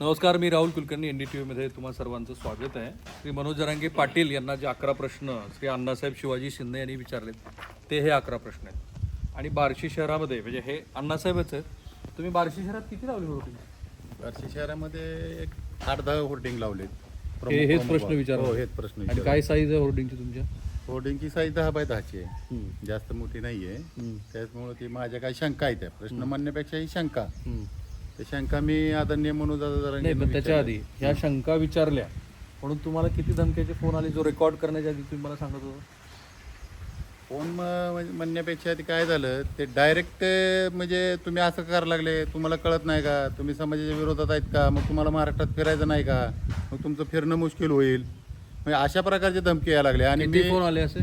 नमस्कार मी Rahul Kulkarni N D T व्हीमध्ये तुम्हा सर्वांचं स्वागत आहे. श्री मनोज जरांगे पाटील यांना जे अकरा प्रश्न श्री अण्णासाहेब शिवाजी शिंदे यांनी विचारलेत ते हे अकरा प्रश्न आहेत. आणि बार्शी शहरामध्ये म्हणजे हे अण्णासाहेबच आहेत. तुम्ही बार्शी शहरात किती लावली होती? बार्शी शहरामध्ये एक आठ दहा होर्डिंग लावलेत. हे हेच प्रश्न विचार हो हेच प्रश्न आणि काय साईज आहे होर्डिंगची तुमच्या? होर्डिंगची साईज दहा बाय दहाची आहे. जास्त मोठी नाहीये. हम्म. त्याचमुळे ती माझ्या काही शंका आहेत प्रश्न म्हणण्यापेक्षा ही शंका. ते शंका मी आदरणीय मनोज दादा नाही पण त्याच्या आधी ह्या शंका विचारल्या. म्हणून तुम्हाला किती धमक्याचे फोन आले जो रेकॉर्ड करण्याच्या आधी तुम्ही मला सांगत होता? फोन म- म्हणण्यापेक्षा ते काय झालं ते डायरेक्ट म्हणजे तुम्ही असं करायला लागले? तुम्हाला कळत नाही का? तुम्ही समाजाच्या विरोधात आहेत का? मग तुम्हाला महाराष्ट्रात फिरायचं नाही का? मग तुमचं फिरणं मुश्किल होईल. म्हणजे अशा प्रकारचे धमकी यायला लागले. आणि किती मी फोन आले असे?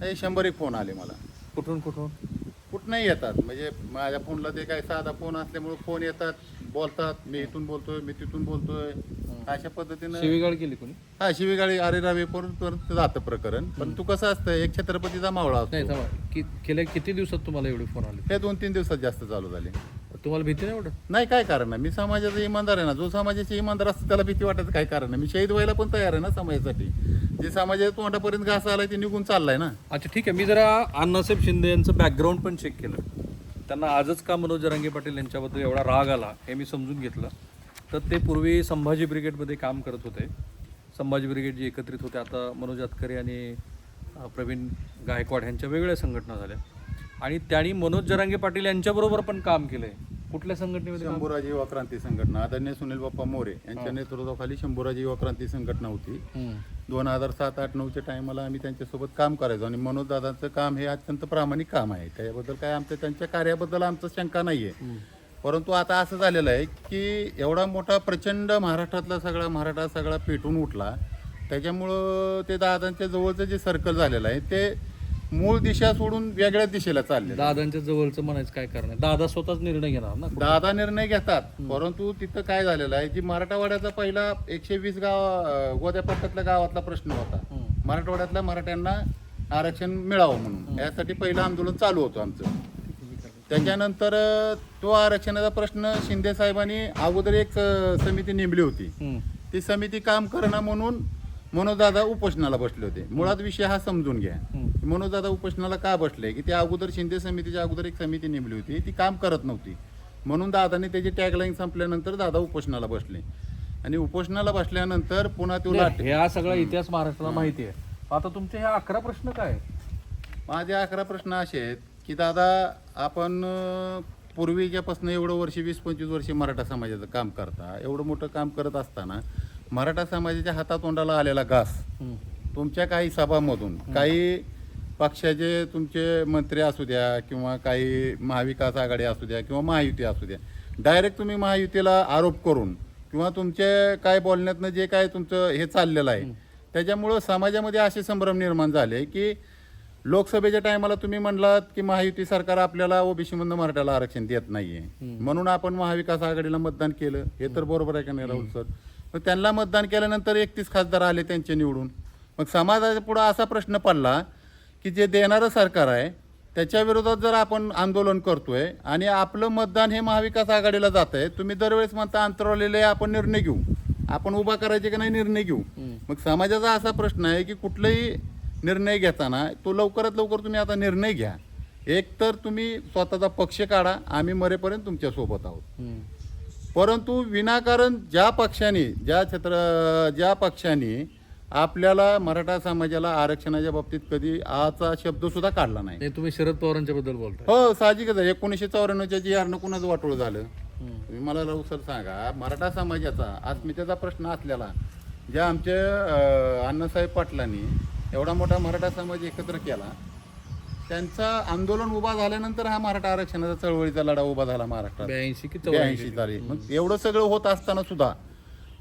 हे शंभर एक फोन आले मला. कुठून कुठून? कुठनंही येतात. म्हणजे माझ्या फोनला ते काय साधा फोन असल्यामुळे फोन येतात बोलतात. मी इथून बोलतोय मी तिथून बोलतोय. अशा पद्धतीनं शिवीगाळ केली कोणी? हा शिवीगाळी अरे रावे परत जातं प्रकरण. पण तू कसं असतं एक छत्रपतीचा मावळा नाही असतो थांबा. कि गेल्या किती दिवसात तुम्हाला एवढे फोन आले? हे दोन तीन दिवसात जास्त चालू झाले. तुम्हाला भीती नाही वाटत? नाही काय कारण नाही मी समाजाचा इमानदार आहे ना. जो समाजाचे इमानदार असतो त्याला भीती वाटत काय कारण नाही मी शहीद व्हायला पण तयार आहे ना समाजासाठी. जे समाजाच्या तोंडापर्यंत घास आलाय ते निघून चाललाय ना? अच्छा ठीक आहे. मी जरा अण्णासाहेब शिंदे यांचं बॅकग्राऊंड पण चेक केलं. त्यांना आजच का मनोज जरांगे पाटील यांच्याबद्दल एवढा राग आला हे मी समजून घेतलं. तर ते पूर्वी संभाजी ब्रिगेडमध्ये काम करत होते. संभाजी ब्रिगेड जे एकत्रित होते आता मनोज अतकरे आणि प्रवीण गायकवाड यांच्या वेगळ्या संघटना झाल्या. आणि त्यांनी मनोज जरांगे पाटील यांच्याबरोबर पण काम केलं आहे कुठल्या संघटनेमध्ये काम? शंभूराजी युवा क्रांती संघटना आदरणीय सुनील बाप्पा मोरे यांच्या नेतृत्वाखाली शंभूराजी युवा क्रांती संघटना होती. हम्म. दोन हजार सात आठ नऊच्या टायमाला आम्ही त्यांच्यासोबत काम करायचो आणि मनोज दादांचं काम हे अत्यंत प्रामाणिक काम आहे. त्याच्याबद्दल काय आमचं त्यांच्या कार्याबद्दल आमचं शंका नाही आहे परंतु आता असं झालेलं आहे की एवढा मोठा प्रचंड महाराष्ट्रातला सगळा मराठा सगळा पेटून उठला. त्याच्यामुळं ते दादांच्या जवळचं जे सर्कल झालेलं आहे ते मूळ दिशा सोडून वेगळ्या दिशेला चालले दादांच्या जवळचं म्हणायचं काय कारण आहे दादा स्वतःच निर्णय घेणार ना? दादा निर्णय घेतात. परंतु तिथं काय झालेलं आहे? जी मराठवाड्याचा पहिला एकशे वीस गाव गोद्या पट्ट्यातल्या गावातला प्रश्न होता. मराठवाड्यातल्या मराठ्यांना आरक्षण मिळावं म्हणून. यासाठी पहिलं आंदोलन चालू होतं आमचं. त्याच्यानंतर तो आरक्षणाचा प्रश्न शिंदे साहेबांनी अगोदर एक समिती नेमली होती. ती समिती काम करणं म्हणून मनोजदादा उपोषणाला बसले होते. मुळात विषय हा समजून घ्या. मनोजदादा उपोषणाला का बसले? की ते अगोदर शिंदे समितीच्या अगोदर एक समिती नेमली होती. ती काम करत नव्हती. म्हणून दादाने त्याची टॅगलाईन संपल्यानंतर दादा उपोषणाला बसले. आणि उपोषणाला बसल्यानंतर पुन्हा तो लाट हा सगळा इतिहास महाराष्ट्राला माहिती आहे. आता तुमचे हे अकरा प्रश्न काय? माझे अकरा प्रश्न असे आहेत की दादा आपण पूर्वीच्यापासून एवढं वर्ष वीस पंचवीस वर्ष मराठा समाजाचं काम करता. एवढं मोठं काम करत असताना मराठा समाजाच्या हातातोंडाला आलेला घास. तुमच्या काही सभामधून काही पक्षाचे तुमचे मंत्री असू द्या किंवा काही महाविकास आघाडी असू द्या किंवा महायुती असू द्या डायरेक्ट तुम्ही महायुतीला आरोप करून किंवा तुमचे काय बोलण्यातनं जे काय तुमचं हे चाललेलं आहे त्याच्यामुळं समाजामध्ये असे संभ्रम निर्माण झाले की लोकसभेच्या टायमाला तुम्ही म्हणलात की महायुती सरकार आपल्याला ओबीसी मधनं मराठ्याला आरक्षण देत नाहीये. म्हणून आपण महाविकास आघाडीला मतदान केलं. हे तर बरोबर आहे का नाही राहुल सर? मग त्यांना मतदान केल्यानंतर एकतीस खासदार आले त्यांचे निवडून. मग समाजाच्या पुढे असा प्रश्न पडला की जे देणारं सरकार आहे त्याच्या विरोधात जर आपण आंदोलन करतोय आणि आपलं मतदान हे महाविकास आघाडीला जात आहे तुम्ही दरवेळेस म्हणता अंतरावलेले आपण निर्णय घेऊ. आपण उभा करायचे की नाही निर्णय घेऊ. मग समाजाचा असा प्रश्न आहे की कुठलाही निर्णय घेताना तो लवकरात लवकर तुम्ही आता निर्णय घ्या. एक तर तुम्ही स्वतःचा पक्ष काढा आम्ही मरेपर्यंत तुमच्यासोबत आहोत. परंतु विनाकारण ज्या पक्षाने ज्या छत्र ज्या पक्षाने आपल्याला मराठा समाजाला आरक्षणाच्या बाबतीत कधी आचा शब्द सुद्धा काढला नाही. नाही तुम्ही शरद पवारांच्या बद्दल बोलताय. हो साहजिकच आहे. एकोणीसशे चौऱ्याण्णवच्या जी आरनं कुणाचं वाटोळ झालं. तुम्ही मला सर सांगा. मराठा समाजाचा अस्मितेचा प्रश्न असलेला ज्या आमच्या अं, अण्णासाहेब पाटलांनी एवढा मोठा मराठा समाज एकत्र केला त्यांचा आंदोलन उभा झाल्यानंतर हा मराठा आरक्षणाचा चळवळीचा लढा उभा झाला महाराष्ट्रात. ब्याऐंशी की चौऱ्याऐंशी. साली. मग एवढं सगळं होत असताना सुद्धा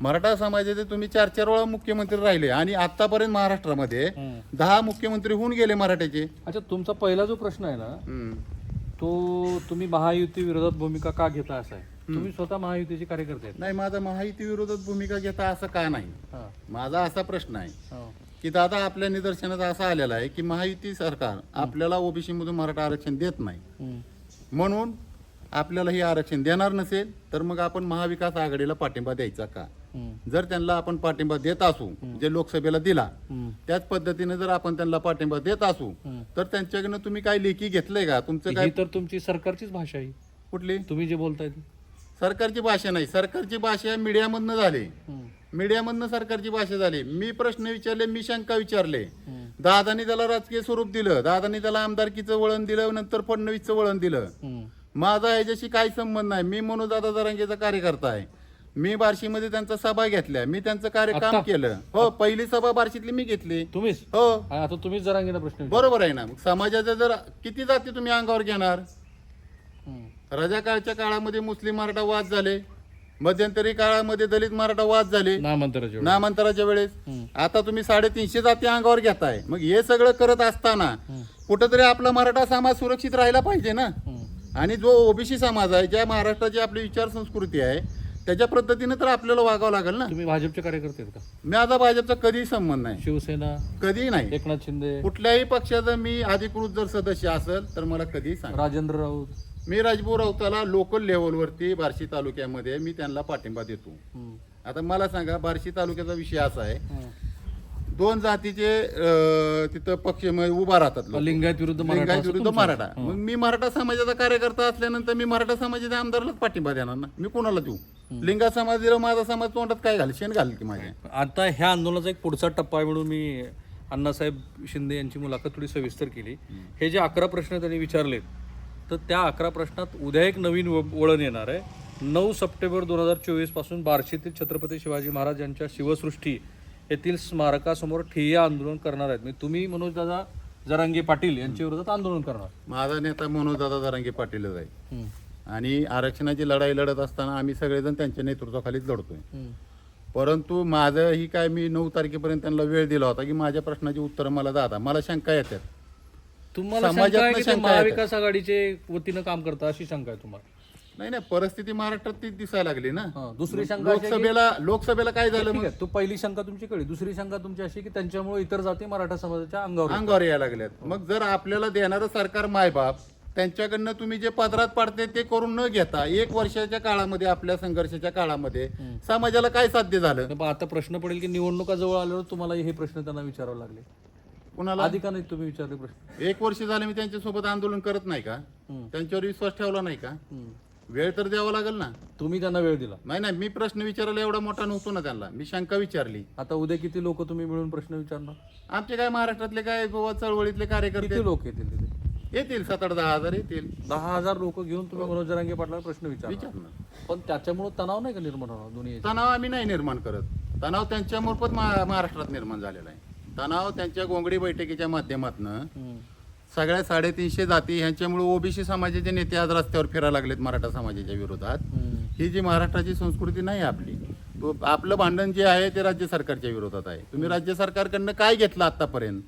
मराठा समाजाचे तुम्ही चार चार वेळा मुख्यमंत्री राहिले आणि आतापर्यंत महाराष्ट्रामध्ये. दहा मुख्यमंत्री होऊन गेले मराठ्याचे अच्छा तुमचा पहिला जो प्रश्न आहे ना. तो तुम्ही महायुती विरोधात भूमिका का घेता असा आहे तुम्ही स्वतः महायुतीचे कार्यकर्ते आहेत नाही माझा महायुती विरोधात भूमिका घेता असं का नाही. माझा असा प्रश्न आहे. की दादा आपल्या निदर्शनात असा आलेला आहे की महायुती सरकार आपल्याला ओबीसी मधून मराठा आरक्षण देत नाही. म्हणून आपल्याला हे आरक्षण देणार नसेल तर मग आपण महाविकास आघाडीला पाठिंबा द्यायचा का जर त्यांना आपण पाठिंबा देत असू जे लोकसभेला दिला त्याच पद्धतीने जर आपण त्यांना पाठिंबा देत असू तर त्यांच्याकडनं तुम्ही काय लेखी घेतलंय का? तुमचं काय तर तुमची सरकारचीच भाषा आहे. कुठली? तुम्ही जे बोलताय सरकारची भाषा नाही. सरकारची भाषा मीडियामधनं झाली. मीडियामधनं सरकारची भाषा झाली. मी प्रश्न विचारले मी शंका विचारले. दादानी त्याला राजकीय स्वरूप दिलं. दादानी त्याला आमदारकीचं वळण दिलं नंतर फडणवीसचं वळण दिलं. माझा ह्याच्याशी काही संबंध नाही. मी मनोदादा जरांगेचा कार्यकर्ता आहे. मी बार्शीमध्ये त्यांचा सभा घेतल्या. मी त्यांचं कार्य काम? केलं. हो पहिली सभा बार्शीतली मी घेतली. तुम्हीच? हो. आणि आता तुम्हीच जरा प्रश्न विचारा. बरोबर आहे ना. मग समाजाच्या जर किती जाती तुम्ही अंगावर घेणार? हम्म. रजाकाळच्या काळामध्ये मुस्लिम मराठा वाद झाले. मध्यंतरी काळामध्ये दलित मराठा वाद झाले. नामांतराच्या वेळी. नामांतराच्या वेळेस. आता तुम्ही साडेतीनशे जाती अंगावर घेताय. मग हे सगळं करत असताना कुठंतरी आपला मराठा समाज सुरक्षित राहिला पाहिजे ना? हम्म. आणि जो ओबीसी समाज आहे ज्या महाराष्ट्राची आपली विचार संस्कृती आहे त्याच्या पद्धतीने तर आपल्याला वागावं लागेल ना. तुम्ही भाजपचे कार्यकर्ते आहेत का? माझा भाजपचा कधीही संबंध नाही. शिवसेना कधीही नाही. एकनाथ शिंदे. कुठल्याही पक्षाचा मी अधिकृत जर सदस्य असेल तर मला कधीही सांग. राजेंद्र राऊत. मी राजभाऊ राऊताला लोकल लेवलवरती बार्शी तालुक्यामध्ये मी त्यांना पाठिंबा देतो. आता मला सांगा बार्शी तालुक्याचा विषय असा आहे. दोन जातीचे अं, तिथं पक्ष उभा राहतात लोकं. लिंगायत विरुद्ध मराठा लिंगायत असं विरुद्ध तुमचं? मराठा. मग मी मराठा समाजाचा कार्यकर्ता असल्यानंतर मी मराठा समाजाच्या आमदारालाच पाठिंबा देणार ना? मी कोणाला देऊ? लिंगा समाज दिला माझा समाज तोंडात काय घाल? शेण घाल की माझ्या आता ह्या आंदोलनाचा एक पुढचा टप्पा आहे म्हणून मी अण्णासाहेब शिंदे यांची मुलाखत थोडी सविस्तर केली. हे. जे अकरा प्रश्न त्यांनी विचारलेत तर त्या अकरा प्रश्नात उद्या एक नवीन व- वळण येणार आहे. नऊ सप्टेंबर दोन हजार चोवीसपासून बार्शीतील छत्रपती शिवाजी महाराज यांच्या शिवसृष्टी येथील स्मारकासमोर ठिय्या आंदोलन करणार आहेत. म्हणजे तुम्ही मनोजदादा जरांगे पाटील यांच्या विरोधात आंदोलन करणार. माझा नेता मनोजदादा जरांगे पाटीलच आहे. आणि आरक्षणाची लढाई लढत असताना आम्ही सगळेजण त्यांच्या नेतृत्वाखालीच लढतोय. परंतु माझं ही काय मी नऊ तारखेपर्यंत त्यांना वेळ दिला होता की माझ्या प्रश्नाची उत्तरं मला दादा मला शंका येतात. तुम्हाला समाजातनं शंका आहे की ते शंका येतात. महाविकास आघाडीचे वतीनं काम करता अशी शंका आहे तुम्हाला? नाही नाही परिस्थिती महाराष्ट्रात तीच दिसायला लागली ना. हा, दुसरी शंका अशी आहे की- लोकसभेला लोकसभेला काय झालं ठीक मग? आहे तो पहिली शंका तुमची कळली दुसरी शंका तुमची अशी की त्यांच्यामुळे इतर जाती मराठा समाजाच्या अंगावर येतात. अंगावर यायला लागल्यात. मग जर आपल्याला देणारं सरकार मायबाप त्यांच्याकडनं तुम्ही जे पदरात पाडते ते करून न घेता एक वर्षाच्या काळामध्ये आपल्या संघर्षाच्या काळामध्ये समाजाला काय साध्य झालं? आता प्रश्न पडेल की निवडणुका जवळ आल्यावर तुम्हाला हे प्रश्न त्यांना विचारावे लागले. कुणाला? आधी का नाही तुम्ही विचारले प्रश्न? एक वर्ष झाले मी त्यांच्यासोबत आंदोलन करत नाही का? हम्म. त्यांच्यावर विश्वास ठेवला नाही का? हम्म. वेळ तर द्यावा लागेल ना. तुम्ही त्यांना वेळ दिला. नाही नाही मी प्रश्न विचारायला एवढा मोठा नव्हतो ना त्यांना. मी शंका विचारली. आता उद्या किती लोक तुम्ही मिळून प्रश्न विचारणार? आमचे काय महाराष्ट्रातले काय गोवा चळवळीतले कार्यकर्ते? किती लोक येतील तिथे? येतील सात आठ दहा हजार येतील. दहा हजार लोक घेऊन तुम्ही मनोज जरांगे पाटला प्रश्न विचारणार. विचारणार. पण त्याच्यामुळे तणाव नाही का निर्माण होणार दोन्ही याच्यात? तणाव आम्ही नाही निर्माण करत. तणाव त्यांच्या मार्फत मा- महाराष्ट्रात निर्माण झालेला आहे. तणाव त्यांच्या गोंगडी बैठकीच्या माध्यमातून हम्म. सगळ्या साडेतीनशे जाती ह्यांच्यामुळे ओबीसी समाजाचे नेते आज रस्त्यावर फिरायला लागलेत मराठा समाजाच्या विरोधात. ही जी महाराष्ट्राची संस्कृती नाही आपली आपलं भांडण जे आहे ते राज्य सरकारच्या विरोधात आहे तुम्ही राज्य सरकारकडनं काय घेतलं आतापर्यंत.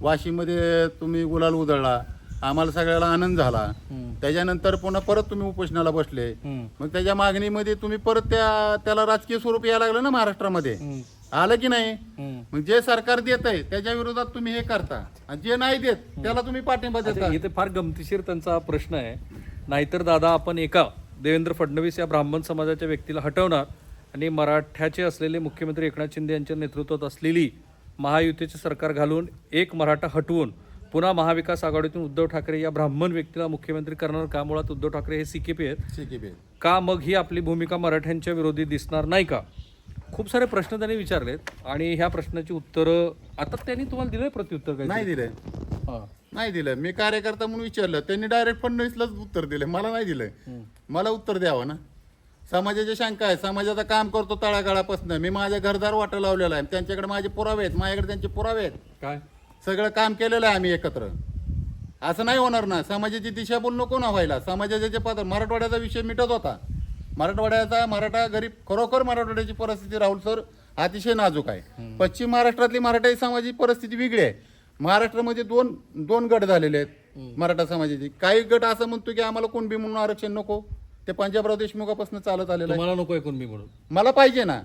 वाशीमध्ये तुम्ही गुलाल उधळला आम्हाला सगळ्याला आनंद झाला. त्याच्यानंतर पुन्हा परत तुम्ही उपोषणाला बसले. मग त्याच्या मागणीमध्ये तुम्ही परत त्या त्याला राजकीय स्वरूप यायला लागलं ना महाराष्ट्रामध्ये. आलं की नाही? हम्म. मग जे सरकार देत आहे त्याच्या विरोधात तुम्ही हे करता. आणि जे नाही देत त्याला तुम्ही पाठिंबा देता. इथे फार गमतीशीर त्यांचा प्रश्न आहे. नाहीतर दादा आपण एका देवेंद्र फडणवीस या ब्राह्मण समाजाच्या व्यक्तीला हटवणार आणि मराठ्याचे असलेले मुख्यमंत्री एकनाथ शिंदे यांच्या नेतृत्वात असलेली महायुतीचे सरकार घालून एक मराठा हटवून पुन्हा महाविकास आघाडीतून उद्धव ठाकरे या ब्राह्मण व्यक्तीला मुख्यमंत्री करणार का? मुळात उद्धव ठाकरे हे सीकेपी आहेत. ठीक आहे का मग ही आपली भूमिका मराठ्यांच्या विरोधी दिसणार नाही का? खूप सारे प्रश्न त्यांनी विचारलेत आणि ह्या प्रश्नाची उत्तरं आता त्यांनी तुम्हाला दिलंय प्रत्युत्तर काय नाही दिलंय. हां. नाही दिलं मी कार्यकर्ता म्हणून विचारलं. त्यांनी डायरेक्ट फडणवीसलाच उत्तर दिलं मला नाही दिलं मला उत्तर द्यावं ना? समाजाच्या शंका आहे समाजाचं काम करतो तळागाळापासून. मी माझ्या घरदार वाटा लावलेला आहे. त्यांच्याकडे माझे पुरावे आहेत. माझ्याकडे त्यांचे पुरावे आहेत. काय? सगळं काम केलेलं आहे आम्ही एकत्र. असं नाही होणार ना. समाजाची दिशाभूल नको ना व्हायला. समाजाचे जे पात्र मराठवाड्याचा विषय मिटत होता. मराठवाड्याचा मराठा गरीब खरोखर मराठवाड्याची परिस्थिती राहुल सर अतिशय नाजूक आहे. पश्चिम महाराष्ट्रातली मराठा समाजाची परिस्थिती वेगळी आहे. महाराष्ट्रामध्ये दोन दोन गट झालेले आहेत मराठा समाजाचे. काही गट असं म्हणतो की आम्हाला कुणबी म्हणून आरक्षण नको. ते पंजाबराव देशमुखापासून चालत आलेलं आहे. तुम्हाला नको ऐकून मी म्हणून. मला पाहिजे ना.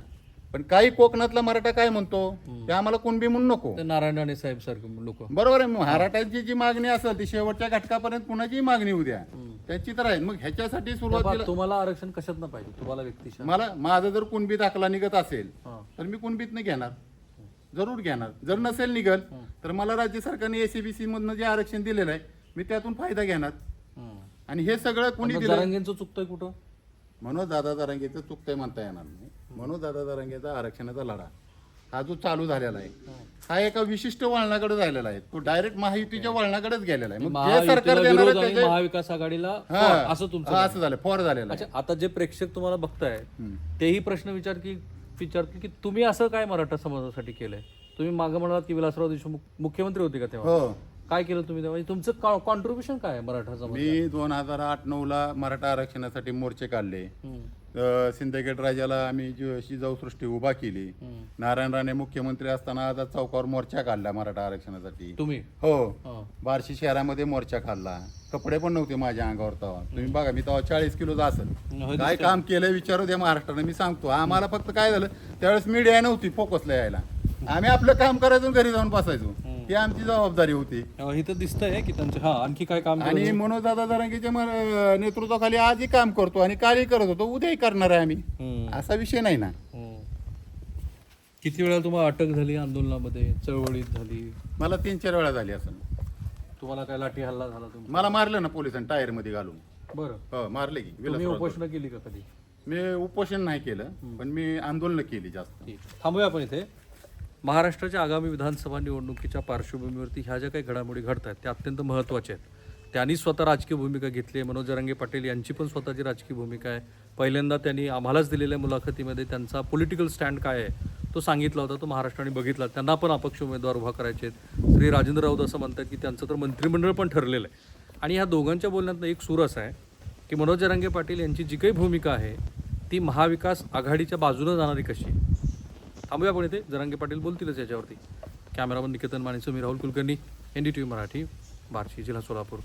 पण काही कोकणातला मराठा काय म्हणतो? ते आम्हाला कुणबी म्हणून नको. नारायण राणे साहेब सारखे लोक बरोबर आहे. मराठ्यांची जी मागणी असेल ती शेवटच्या घटकापर्यंत कुणाची मागणी उद्या त्याची तर आहे. मग ह्याच्यासाठी सुरुवातीला तुम्हाला आरक्षण कशात ना पाहिजे? तुम्हाला व्यक्तिशा मला माझा जर कुणबी दाखला निघत असेल हा. तर मी कुणबीतनं घेणार? जरूर घेणार. जर नसेल निघल तर मला राज्य सरकारने एसीबीसी मधनं जे आरक्षण दिलेलं आहे मी त्यातून फायदा घेणार. हम्म. आणि हे सगळं कुणी मग दिलं जरांगेंचं चुकतंय कुठं? मनोज दादा दरंगेचं चुकतंय म्हणता येणार नाही. मनोज दादा दरंगेचा आरक्षणाचा लढा. हा जो चालू झालेला आहे. हा. एका विशिष्ट वळणाकडे झालेला आहे. तो डायरेक्ट महायुतीच्या वळणाकडेच गेलेला आहे. मग जे सरकार महायुतीला देणार विरोध आहे आणि त्याचे- महाविकास आघाडीला हा, असं तुमचं हा, असं झालं फॉर झालेलं आहे. अच्छा आता जे प्रेक्षक तुम्हाला बघताय. तेही प्रश्न विचार की विचारतील की तुम्ही असं काय मराठा समाजासाठी केलंय? तुम्ही मागं म्हणालात की विलासराव देशमुख मुख्यमंत्री होते का तेव्हा? हो. काय केलं तुम्ही तेव्हा? म्हणजे तुमचं कॉन्ट्रीब्युशन काय आहे मराठा समाज मी दोन हजार आठ नऊ ला मराठा आरक्षणासाठी मोर्चे काढले. हम्म. सिंदखेड राजाला आम्ही जी- शिजाऊ सृष्टी उभा केली. नारायण राणे मुख्यमंत्री असताना आझाद चौकावर मोर्चा काढला मराठा आरक्षणासाठी. तुम्ही? हो. बार्शी शहरामध्ये मोर्चा काढला. कपडे पण नव्हते माझ्या अंगावर तेव्हा. तुम्ही बघा मी तेव्हा चाळीस किलोचा असेल. काय काम केलंय विचारू द्या महाराष्ट्राने मी सांगतो. आम्हाला फक्त काय झालं त्यावेळेस मीडिया नव्हती फोकसला यायला. आम्ही आपलं काम करायचो घरी जाऊन बसायचो. ही आमची जबाबदारी होती. इथं दिसतंय की त्यांचे हा आणखी काय काम आणि मनोज दादा दरंगीच्या म- नेतृत्वाखाली आजही काम करतो आणि कालही करत होतो. उद्याही करणार आहे आम्ही. असा विषय नाही ना. हम्म. किती वेळा तुम्हाला अटक झाली आंदोलनामध्ये? चळवळीत झाली? मला तीन चार वेळा झाली असं. तुम्हाला काय लाठी हल्ला झाला तुम्ही मला मारलं ना पोलिसांनी टायरमध्ये घालून. बरं. हो मारले की तुम्ही विलासराव उपोषण केली का कधी? मी उपोषण नाही केलं पण मी आंदोलन केली जास्त. थांबूया आपण इथे. महाराष्ट्राच्या आगामी विधानसभा निवडणुकीच्या पार्श्वभूमीवरती ह्या ज्या काही घडामोडी घडत आहेत त्या अत्यंत महत्त्वाच्या आहेत. त्यांनी स्वतः राजकीय भूमिका घेतली आहे. मनोज रंगे पाटील यांची पण स्वतःची राजकीय भूमिका आहे. पहिल्यांदा त्यांनी आम्हालाच दिलेल्या मुलाखतीमध्ये त्यांचा पॉलिटिकल स्टँड काय आहे तो सांगितला होता तो महाराष्ट्राने बघितला. त्यांना पण अपक्ष उमेदवार उभा करायचे आहेत. श्री राजेंद्र राऊत असं म्हणतात की त्यांचं तर मंत्रिमंडळ पण ठरलेलं आहे. आणि ह्या दोघांच्या बोलण्यातनं एक सूर असा आहे की मनोज जरांगे पाटील यांची जी काही भूमिका आहे ती महाविकास आघाडीच्या बाजूनं जाणारी कशी थांबूया आपण इथे. जरांगे पाटील बोलतीलच याच्यावरती. कॅमेरामन निकेतन माने मी Rahul Kulkarni N D T V Marathi Barshi जिल्हा सोलापूर.